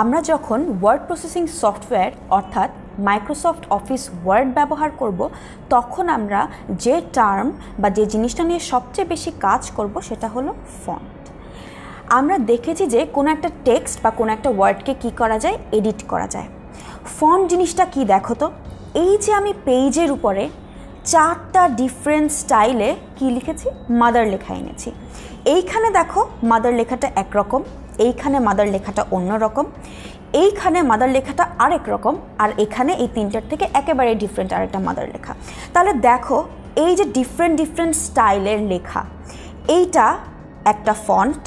আমরা যখন word processing software অর্থাৎ মাইক্রোসফট অফিস ওয়ার্ড ব্যবহার করব, তখন আমরা যে টার্ম বা যে জিনিসটা নিয়ে সবচেয়ে বেশি কাজ করব সেটা হলো ফন্ট আমরা দেখেছি যে কোনো একটা টেক্সট বা কোনো একটা ওয়ার্ডকে কি করা যায়? এডিট করা যায়। ফন্ট জিনিসটা কি দেখো তো? এই যে আমি পেজের উপরে চারটা ডিফারেন্ট স্টাইলে কি লিখেছি? মাদার লেখা এনেছি। এইখানে দেখো মাদার লেখাটা একরকম, এইখানে মাদার লেখাটা অন্য রকম এইখানে মাদার লেখাটা আরেক রকম, আর এখানে এই তিনটার থেকে একেবারে ডিফারেন্ট আরেকটা মাদার লেখা। তাহলে দেখো, এই যে ডিফারেন্ট ডিফারেন্ট স্টাইলের লেখা, এইটা একটা ফন্ট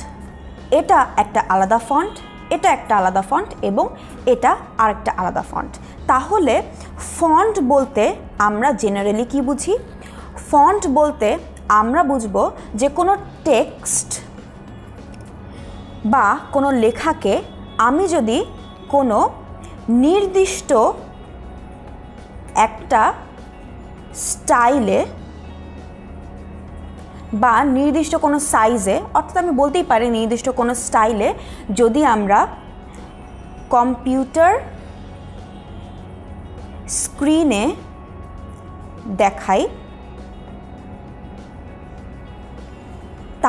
এটা একটা আলাদা ফন্ট এটা একটা আলাদা ফন্ট এবং এটা আরেকটা আলাদা ফন্ট তাহলে ফন্ট বলতে আমরা জেনারেলি কি বুঝি? ফন্ট বলতে আমরা বুঝব যে কোনো টেক্সট বা কোনো লেখাকে আমি যদি কোনো নির্দিষ্ট একটা স্টাইলে বা নির্দিষ্ট কোনো সাইজে, অর্থাৎ আমি বলতেই পারি নির্দিষ্ট কোনো স্টাইলে যদি আমরা কম্পিউটার স্ক্রিনে দেখাই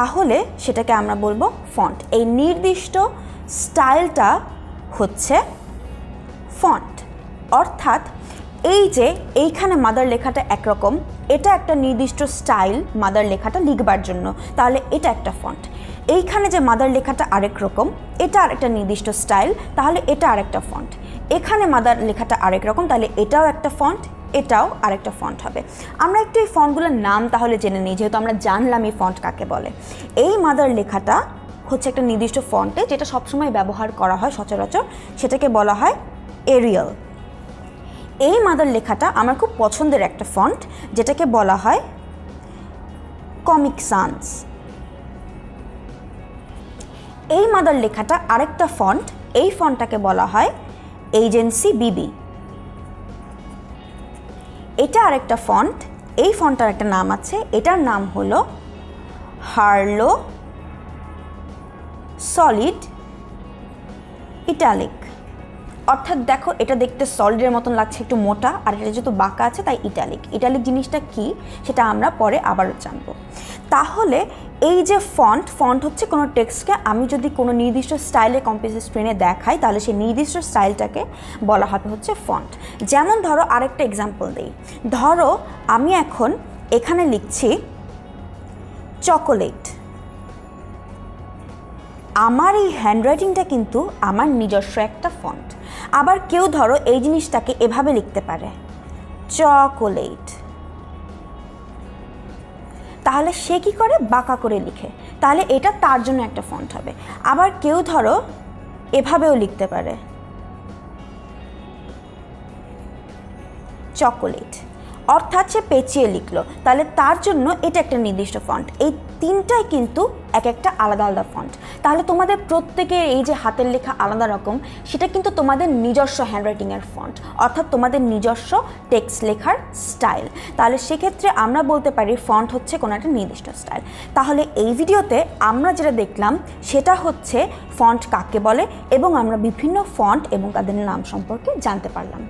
তাহলে সেটাকে আমরা বলব ফন্ট এই নির্দিষ্ট স্টাইলটা হচ্ছে ফন্ট অর্থাৎ এই যে এইখানে মাদার লেখাটা একরকম, এটা একটা নির্দিষ্ট স্টাইল মাদার লেখাটা লিখবার জন্য। তাহলে এটা একটা ফন্ট এইখানে যে মাদার লেখাটা আরেক রকম, এটা আরেকটা নির্দিষ্ট স্টাইল, তাহলে এটা আরেকটা ফন্ট এখানে মাদার লেখাটা আরেক রকম, তাহলে এটাও একটা ফন্ট এটাও আরেকটা ফন্ট হবে। আমরা একটু এই ফন্টগুলোর নাম তাহলে জেনে নিই, যেহেতু আমরা জানলাম এই ফন্ট কাকে বলে। এই মাদার লেখাটা হচ্ছে একটা নির্দিষ্ট ফন্টে যেটা সবসময় ব্যবহার করা হয় সচরাচর, সেটাকে বলা হয় এরিয়াল এই মাদার লেখাটা আমার খুব পছন্দের একটা ফন্ট যেটাকে বলা হয় কমিক সান্স এই মাদার লেখাটা আরেকটা ফন্ট এই ফন্টটাকে বলা হয় এজেন্সি বিবি এটা আরেকটা ফন্ট। এই ফন্টার একটা নাম আছে। এটার নাম হলো হার্লো সলিড ইটালিক। অর্থাৎ দেখো, এটা দেখতে সলিডের মতন লাগছে, একটু মোটা, আর এটা যেহেতু বাঁকা আছে, তাই ইটালিক। ইটালিক জিনিসটা কি? সেটা আমরা পরে আবারও জানব। তাহলে এই যে ফন্ট ফন্ট হচ্ছে কোনো টেক্সটকে আমি যদি কোনো নির্দিষ্ট স্টাইলে কম্পিউটার স্ক্রিনে দেখাই, তাহলে সেই নির্দিষ্ট স্টাইলটাকে বলা হবে হচ্ছে ফন্ট যেমন ধরো আরেকটা এক্সাম্পল দিই। ধরো আমি এখন এখানে লিখছি চকোলেট আমার এই হ্যান্ডরাইটিংটা কিন্তু আমার নিজস্ব একটা ফন্ট আবার কেউ ধরো এই জিনিসটাকে এভাবে লিখতে পারে চকোলেট তাহলে সে কি করে? বাঁকা করে লিখে। তাহলে এটা তার জন্য একটা ফন্ট হবে। আবার কেউ ধরো, এভাবেও লিখতে পারে। চকোলেট। অর্থাৎ সে পেঁচিয়ে লিখলো। তাহলে তার জন্য এটা একটা নির্দিষ্ট ফন্ট এই তিনটাই কিন্তু এক একটা আলাদা আলাদা ফন্ট তাহলে তোমাদের প্রত্যেকের এই যে হাতের লেখা আলাদা রকম, সেটা কিন্তু তোমাদের নিজস্ব হ্যান্ডরাইটিংয়ের ফন্ট অর্থাৎ তোমাদের নিজস্ব টেক্সট লেখার স্টাইল তাহলে সেক্ষেত্রে আমরা বলতে পারি ফন্ট হচ্ছে কোনো একটা নির্দিষ্ট স্টাইল তাহলে এই ভিডিওতে আমরা যেটা দেখলাম, সেটা হচ্ছে ফন্ট কাকে বলে এবং আমরা বিভিন্ন ফন্ট এবং তাদের নাম সম্পর্কে জানতে পারলাম।